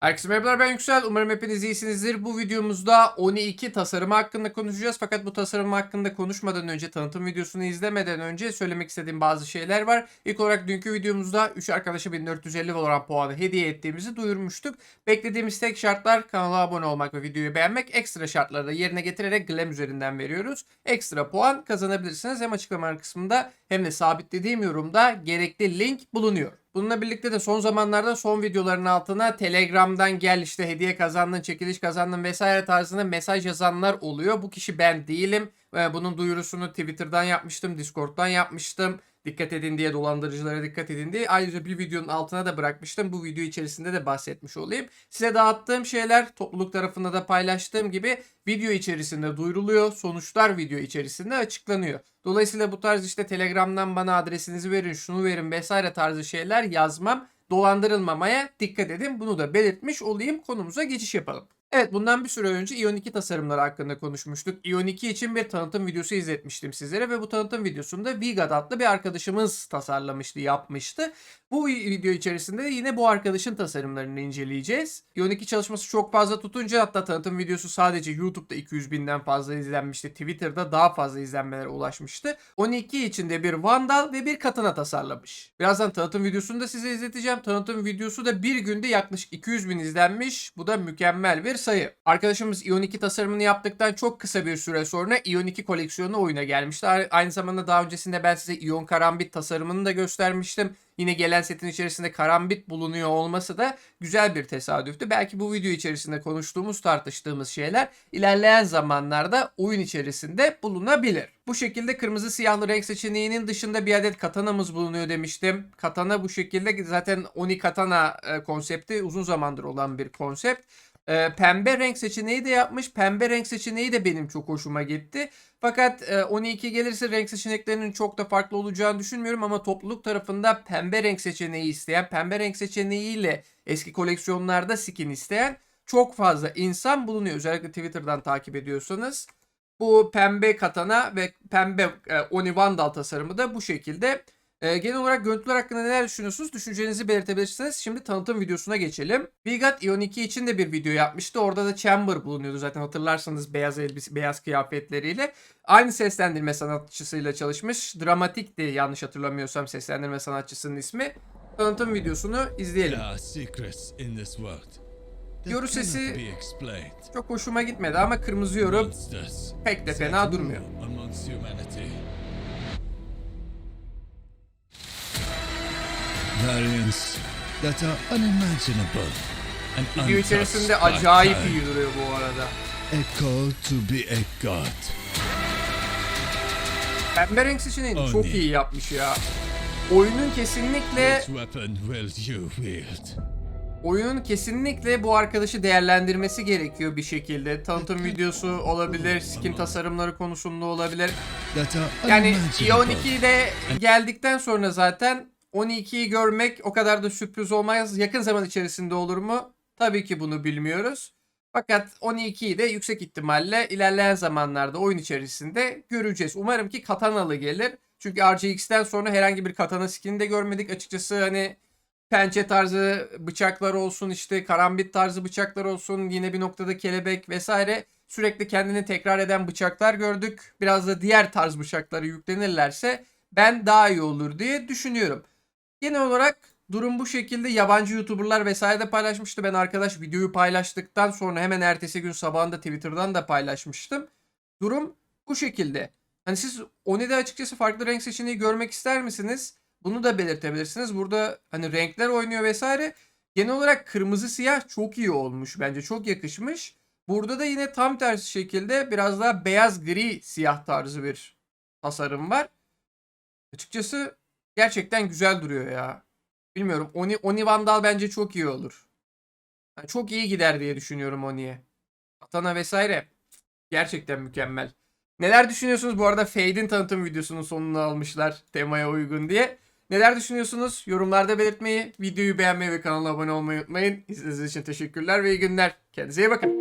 Herkese merhabalar ben Yüksel. Umarım hepiniz iyisinizdir. Bu videomuzda Oni 2 tasarımı hakkında konuşacağız. Fakat bu tasarım hakkında konuşmadan önce, tanıtım videosunu izlemeden önce söylemek istediğim bazı şeyler var. İlk olarak dünkü videomuzda 3 arkadaşa 1450 Valorant puanı hediye ettiğimizi duyurmuştuk. Beklediğimiz tek şartlar kanala abone olmak ve videoyu beğenmek. Ekstra şartları da yerine getirerek Glam üzerinden veriyoruz. Ekstra puan kazanabilirsiniz. Hem açıklama kısmında hem de sabitlediğim yorumda gerekli link bulunuyor. Bununla birlikte de son zamanlarda son videoların altına Telegram'dan gel işte hediye kazandın, çekiliş kazandın vesaire tarzında mesaj yazanlar oluyor. Bu kişi ben değilim. Ee, Bunun duyurusunu Twitter'dan yapmıştım, Discord'dan yapmıştım. Dikkat edin diye dolandırıcılara dikkat edin diye. Ayrıca bir videonun altına da bırakmıştım. Bu video içerisinde de bahsetmiş olayım. Size dağıttığım şeyler topluluk tarafında da paylaştığım gibi video içerisinde duyuruluyor. Sonuçlar video içerisinde açıklanıyor. Dolayısıyla bu tarz işte Telegram'dan bana adresinizi verin, şunu verin vesaire tarzı şeyler yazmam. Dolandırılmamaya dikkat edin. Bunu da belirtmiş olayım. Konumuza geçiş yapalım. Evet bundan bir süre önce Ion 2 tasarımları hakkında konuşmuştuk. Ion 2 için bir tanıtım videosu izletmiştim sizlere ve bu tanıtım videosunda Vigad adlı bir arkadaşımız tasarlamıştı, yapmıştı. Bu video içerisinde de yine bu arkadaşın tasarımlarını inceleyeceğiz. Ion 2 çalışması çok fazla tutunca hatta tanıtım videosu sadece YouTube'da 200 binden fazla izlenmişti. Twitter'da daha fazla izlenmelere ulaşmıştı. 12 içinde bir Vandal ve bir Katana tasarlamış. Birazdan tanıtım videosunu da size izleteceğim. Tanıtım videosu da bir günde yaklaşık 200 bin izlenmiş. Bu da mükemmel bir sayı. Arkadaşımız Ion 2 tasarımını yaptıktan çok kısa bir süre sonra Ion 2 koleksiyonu oyuna gelmişti. Aynı zamanda daha öncesinde ben size Ion Karambit tasarımını da göstermiştim. Yine gelen setin içerisinde karambit bulunuyor olması da güzel bir tesadüftü. Belki bu video içerisinde konuştuğumuz, tartıştığımız şeyler ilerleyen zamanlarda oyun içerisinde bulunabilir. Bu şekilde kırmızı siyahlı renk seçeneğinin dışında bir adet katanamız bulunuyor demiştim. Katana bu şekilde zaten Oni Katana e, konsepti uzun zamandır olan bir konsept. E, pembe renk seçeneği de yapmış. Pembe renk seçeneği de benim çok hoşuma gitti. Fakat e, 12 gelirse renk seçeneklerinin çok da farklı olacağını düşünmüyorum ama topluluk tarafında pembe renk seçeneği isteyen, pembe renk seçeneğiyle eski koleksiyonlarda skin isteyen çok fazla insan bulunuyor. Özellikle Twitter'dan takip ediyorsanız. Bu pembe katana ve pembe e, Oni Vandal tasarımı da bu şekilde. E, genel olarak görüntüler hakkında neler düşünüyorsunuz? Düşüncenizi belirtebilirsiniz. Şimdi tanıtım videosuna geçelim. Vigat Ion 2 için de bir video yapmıştı. Orada da Chamber bulunuyordu zaten hatırlarsanız beyaz elbise, beyaz kıyafetleriyle. Aynı seslendirme sanatçısıyla çalışmış. Dramatikti yanlış hatırlamıyorsam seslendirme sanatçısının ismi. Tanıtım videosunu izleyelim. Yoru sesi-. Çok hoşuma gitmedi ama kırmızı yorum Monsters pek de fena durmuyor. Variants that are unimaginable and Video içerisinde acayip iyi duruyor bu arada. A call to be a god. Pembe renk seçeneğini çok Oni. iyi yapmış ya. Oyunun kesinlikle Which weapon will you wield? oyunun kesinlikle bu arkadaşı değerlendirmesi gerekiyor bir şekilde. Tanıtım videosu olabilir, skin tasarımları konusunda olabilir. Yani unimaginable. i12'de geldikten sonra zaten 12'yi görmek o kadar da sürpriz olmaz. Yakın zaman içerisinde olur mu? Tabii ki bunu bilmiyoruz. Fakat 12'yi de yüksek ihtimalle ilerleyen zamanlarda oyun içerisinde göreceğiz. Umarım ki katanalı gelir. Çünkü RGX'ten sonra herhangi bir katana skin'i de görmedik. Açıkçası hani pençe tarzı bıçaklar olsun işte karambit tarzı bıçaklar olsun yine bir noktada kelebek vesaire sürekli kendini tekrar eden bıçaklar gördük. Biraz da diğer tarz bıçakları yüklenirlerse ben daha iyi olur diye düşünüyorum. Genel olarak durum bu şekilde yabancı YouTuber'lar vesaire de paylaşmıştı. Ben arkadaş videoyu paylaştıktan sonra hemen ertesi gün sabahında Twitter'dan da paylaşmıştım. Durum bu şekilde. Hani siz Oni'de açıkçası farklı renk seçeneği görmek ister misiniz? Bunu da belirtebilirsiniz. Burada hani renkler oynuyor vesaire. Genel olarak kırmızı siyah çok iyi olmuş bence. Çok yakışmış. Burada da yine tam tersi şekilde biraz daha beyaz gri siyah tarzı bir tasarım var. Açıkçası gerçekten güzel duruyor ya. Bilmiyorum. Oni, Oni Vandal bence çok iyi olur. Yani çok iyi gider diye düşünüyorum Oni'ye. Atana vesaire. Gerçekten mükemmel. Neler düşünüyorsunuz? Bu arada Fade'in tanıtım videosunun sonunu almışlar temaya uygun diye. Neler düşünüyorsunuz? Yorumlarda belirtmeyi, videoyu beğenmeyi ve kanala abone olmayı unutmayın. İzlediğiniz için teşekkürler ve iyi günler. Kendinize iyi bakın.